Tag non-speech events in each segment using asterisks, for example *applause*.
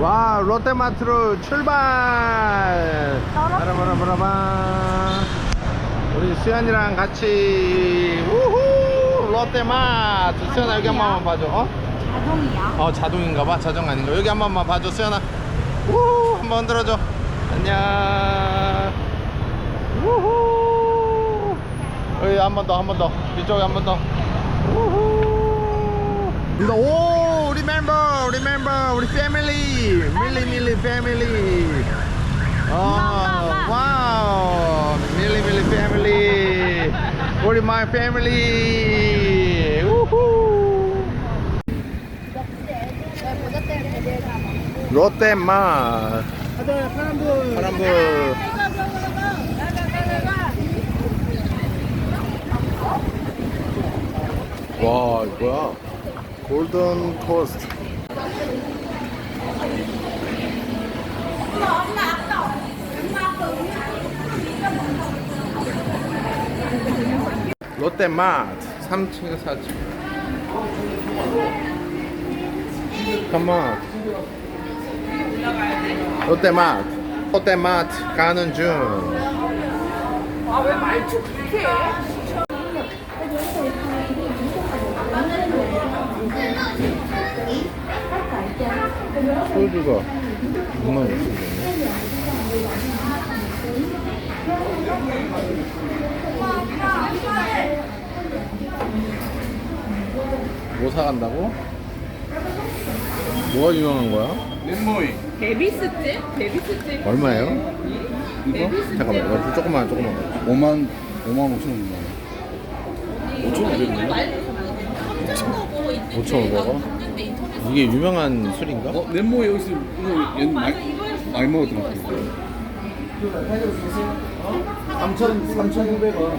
와 롯데마트로 출발! 바라바라바라바. 우리 수현이랑 같이 우후! 롯데마트. 수현아 여기 한 번만 봐줘 어? 자동이야? 어 자동인가봐? 자동 아닌가? 여기 한 번만 봐줘 수현아. 우후! 한번 흔들어줘. 안녕. 우후! 여기 한 번 더 한 번 더. 이쪽에 한 번더. 우후! 오 remember remember 우리 family 밀리 밀리 family 어 와우 밀리 밀리 family 우리 my family 우후 모자 때문에 내가 롯데맛 파란불 와 이거야 골든 코스트. 롯데맛 3층 4층. 컴온 롯데마트. 롯데마트 가는 중. 아왜 말투 그렇게 해? 소주가 6만 5천 원이네 뭐 사간다고? 뭐가 유명한 거야? 베비스집? 베비스집? 얼마예요? 이거? 잠깐만 이거 조금만 조금만 5만 5만 5천 원인가? 5천 원 되겠네. 5,500원? 이게 유명한 술인가? 어, 넷모 여기서 이거 얘 많이 많이 먹었던 것 같아. 3천 3,900원.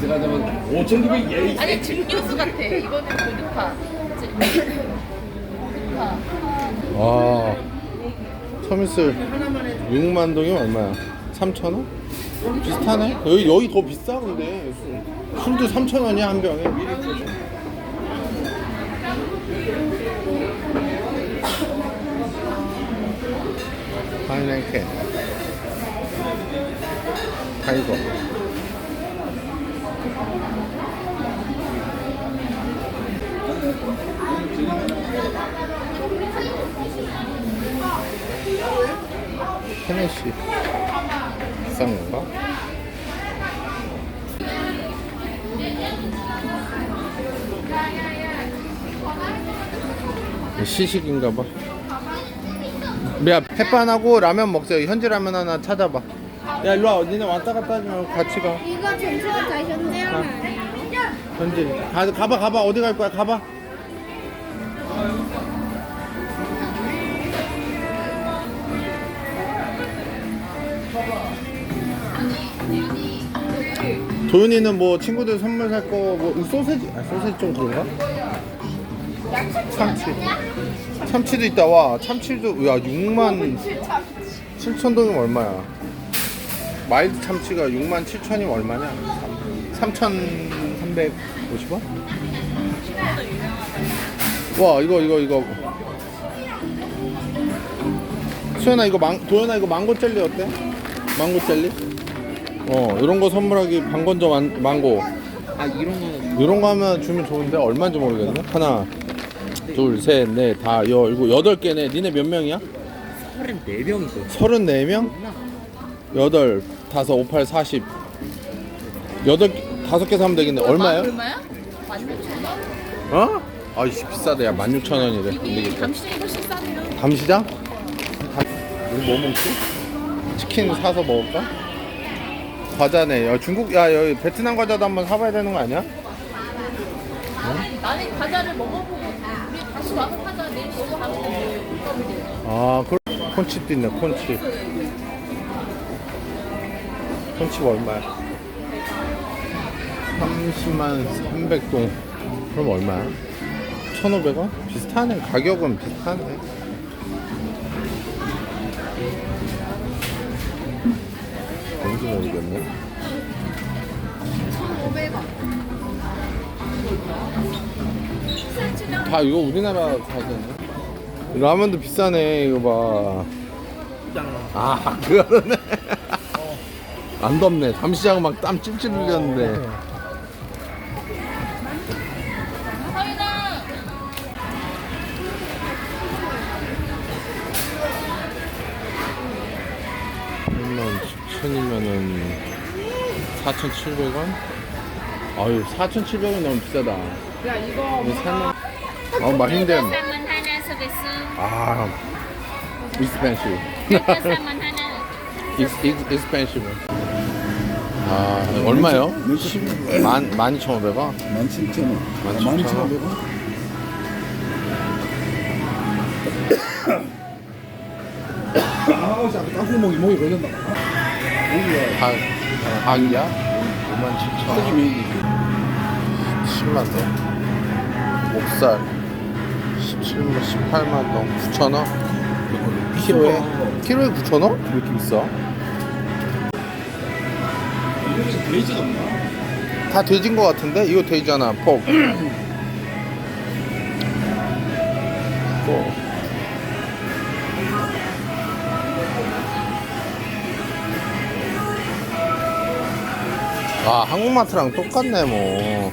제가 잡은 5,900 예. 아니 증류수 같아 이거는 보드카 보드카 와 참이슬 6만 동이 얼마야? 3천 원? 비슷하네? 여기 여기 더 비싸 근데. 술- 술도 3천 원이야 한 병에. 파인애플. 타이거. 테네시 비싼 건가? 시식인가 봐. 야, 햇반하고 라면 먹자. 현지 라면 하나 찾아봐. 야, 일로 와. 니네 왔다 갔다 하지 말고 같이 가. 이거 전체가 다 현대형 아니에요? 현지. 가, 가봐, 가봐. 어디 갈 거야? 가봐. 도윤이는 뭐 친구들 선물 살 거 뭐 소세지 아 소세지 좀 그런가? 참치 참치도 있다 와 참치도 야 6만 7천 동이면 얼마야 마일드 참치가 6만 7천이면 얼마냐 3,350원? 와 이거 이거 이거 수연아 이거 망 도연아 이거 망고 젤리 어때? 망고 젤리? 어 이런 거 선물하기 방건조 만, 망고 아 이런 거 이런 거 하면 주면 좋은데 얼마인지 모르겠네 하나 둘셋넷다 열고 여덟 개네 니네 몇 명이야? 34병 있어. 서른 네 명? 여덟 다섯 오팔 사십 여덟 다섯 개 사면 되겠네 얼마예요? 얼마야? 16,000원? 어? 아이씨 비싸다 야 16,000원이래 안 이게 되겠다 감시장이 훨씬 싸네요 감시장? 감- 우리 뭐 먹지? 치킨 사서 먹을까? 과자네 야 중국 야 여기 베트남 과자도 한번 사봐야 되는 거 아니야? 나는 과자를 먹어보고 우리 다시 와서 사자 내일 저거 하면 돼 아, 그 콘칩도 있네, 콘칩. 콘칩 얼마야? 30만 300동. 그럼 얼마야? 1,500원? 비슷하네. 가격은 비슷하네. 뭔지 모르겠네. 1,500원 다 이거 우리나라 가게네. 라면도 비싸네 이거 봐. 아 그러네. *laughs* 안 덥네. 잠시장 막땀 찔찔 흘렸는데. 4,700원? 아유 4,700원 너무 비싸다. 야 이거 살만. 어 맛있는데. salmon 하나 서비스. 아 expensive. *laughs* salmon 하나. Ex, ex, expensive. 아 얼마요? 만, 만 이천 오백 원? 17,000원. 17,000원. 17,500원? 아, 자꾸 땅콩 목이 목이 걸린다. 목이가 닭, 닭이야? 5만 7천 원. 메인이. 10만 동. 목살 17만 18만 동. 9천 원? 키로에? 키로에 9천 원? 왜 이렇게 비싸? 이게 돼지가 없나? 다 돼지인 거 같은데? 이거 돼지잖아. 폭. 또. 아 한국마트랑 똑같네 뭐.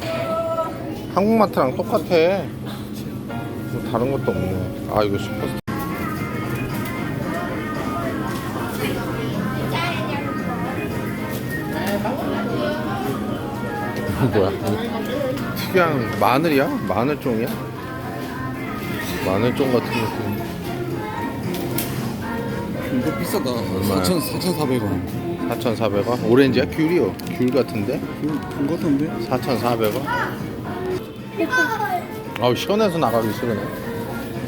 한국마트랑 똑같아. 뭐 다른 것도 없네. 아 이거. 이거 뭐야? 특이한 마늘이야? 마늘종이야? 마늘종 같은 느낌. 이거 비싸다. 얼마야? 4,000, 4,400원. 4,400원? 오렌지야? 귤이요? 귤 같은데? 것 같은데? 4,400원? 아우 시원해서 나가기 싫으네.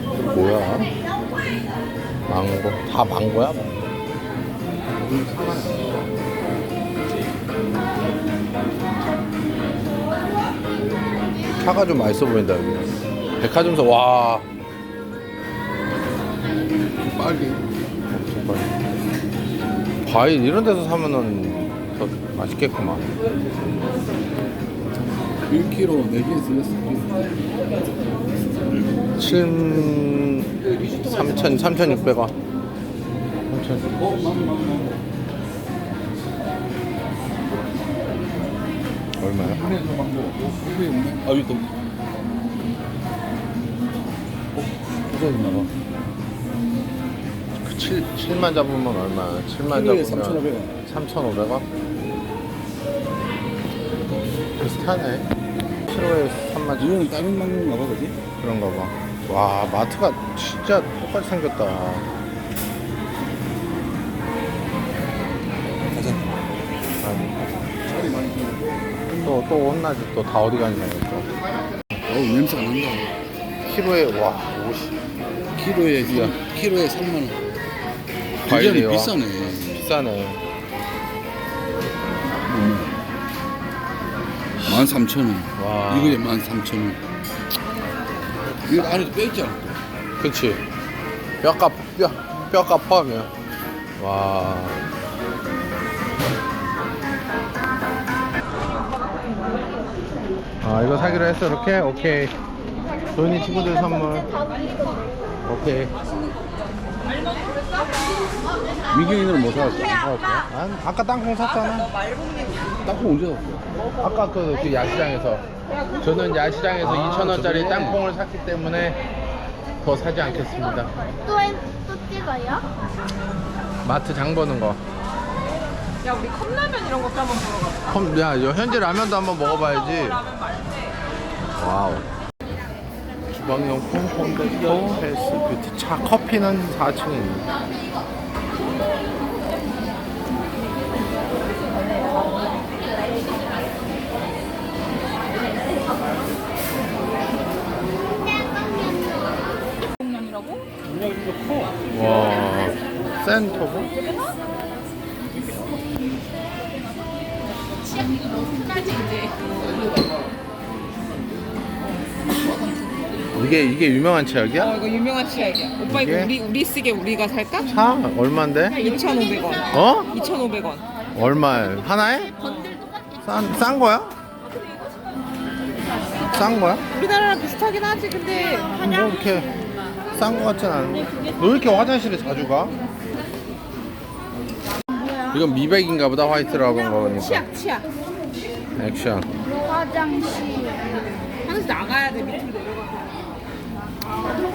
이거 뭐야? 망고. 다 망고야? 차가 좀 맛있어 보인다 여기. 백화점에서 와. 빨리. 과일 이런 데서 사면은 더 맛있겠구만. 1kg 4개 쓸렸어. 7 3천 3,600원. 3천. 얼마야? 아, 여기 또. 부서졌나 봐. 그 7, 7만 잡으면 얼마야? 7만 키로에 잡으면 3,500원. 3,500원? 비슷하네. 키로에 3만 이거는 다른 망고인가 봐, 그지? 그런가 봐. 와, 마트가 진짜 똑같이 생겼다. 가자. 또, 또 혼나지. 또 다 어디 갔냐, 또. 어우, 냄새 안 난다. 키로에, 와, 50. 키로에, 야, 키로에 3만원. 과일이요. 비싸네. 비싸네. 13,000원. 와. 이거에 13,000원. 이거 안에도 뼈 있잖아. 그치. 뼈가, 뼈, 뼈가 포함이야. 와. 아, 이거 사기로 했어, 이렇게? 오케이. 도현이 친구들 선물. 오케이. 민경이는 뭐 사왔어? 아, 아까 땅콩 샀잖아. 땅콩 언제 샀어? 아까 그, 그 야시장에서. 저는 야시장에서 아, 2,000원짜리 저거? 땅콩을 샀기 때문에 더 사지 않겠습니다. 또, 해- 또 찍어요? 마트 장 보는 거. 야 우리 컵라면 이런 것도 한번 보러 가자 그럼 야, 여- 현재 라면도 한번 먹어봐야지. 라면 와우. 주방용품 홈데코 헬스 뷰티 차 커피는 4층에 있 네. 와, 센터고? 이게 이게 유명한 치약이야? 어 이거 유명한 치약이야 오빠 이게? 이거 우리 우리 쓰게 우리가 살까? 차 얼마인데? 2,500원 어? 2,500원 얼마에? 하나에? 싼, 싼 거야? 싼 거야? 우리나라랑 비슷하긴 하지 근데 뭐 이렇게 싼 거 같진 않은데 너 왜 이렇게 화장실에 자주 가? 이건 미백인가 보다 화이트라고 한 거니까. 치약 치약. 액션. 화장실. 화장실 나가야 돼 밑으로 내려가서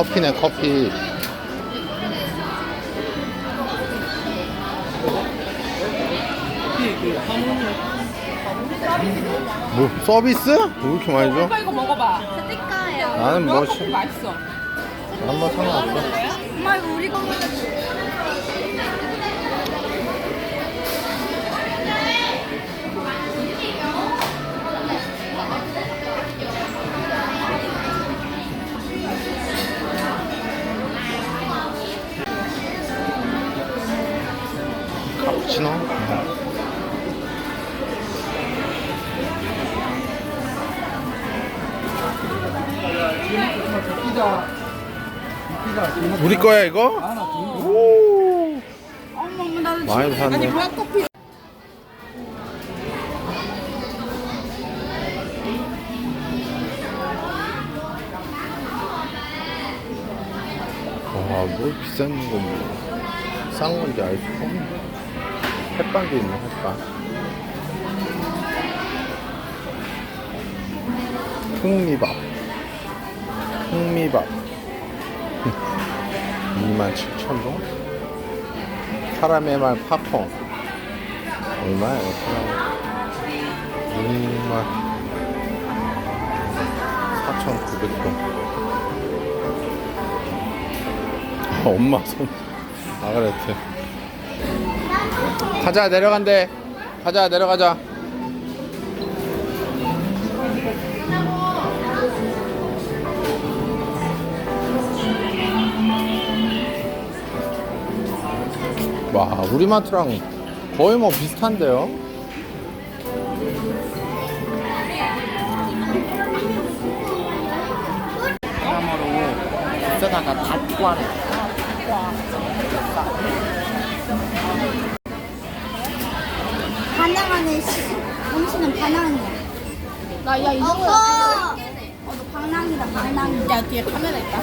커피네 커피 뭐 서비스? 왜 이렇게 많이 줘? 오빠 이거 먹어봐 스티커예요. 나는 뭐 커피 시- 맛있어 한번 상관없어 엄마 이거 우리 거 먹자. 피자 피자 우리 거야 이거? 오. 어머 어머 나도 많이 샀네. 블랙커피 와 뭐 비싼 건지 싼 건지 알 수가 없네. 햇반도 있네 햇반. 흑미밥 흑미밥. 27,000동? 카라멜 팝콘. 얼마야 이거 카라멜? 6만 4,900동. 엄마 손. 아가레트 가자 내려간대. 가자 내려가자 와 우리마트랑 거의 뭐 비슷한데요 비싸다가 닭과래 반항하는 시. 당신은 반항이야. 나야 이거 어머. 어, 너 반항이다 반항. 야 뒤에 카메라 있다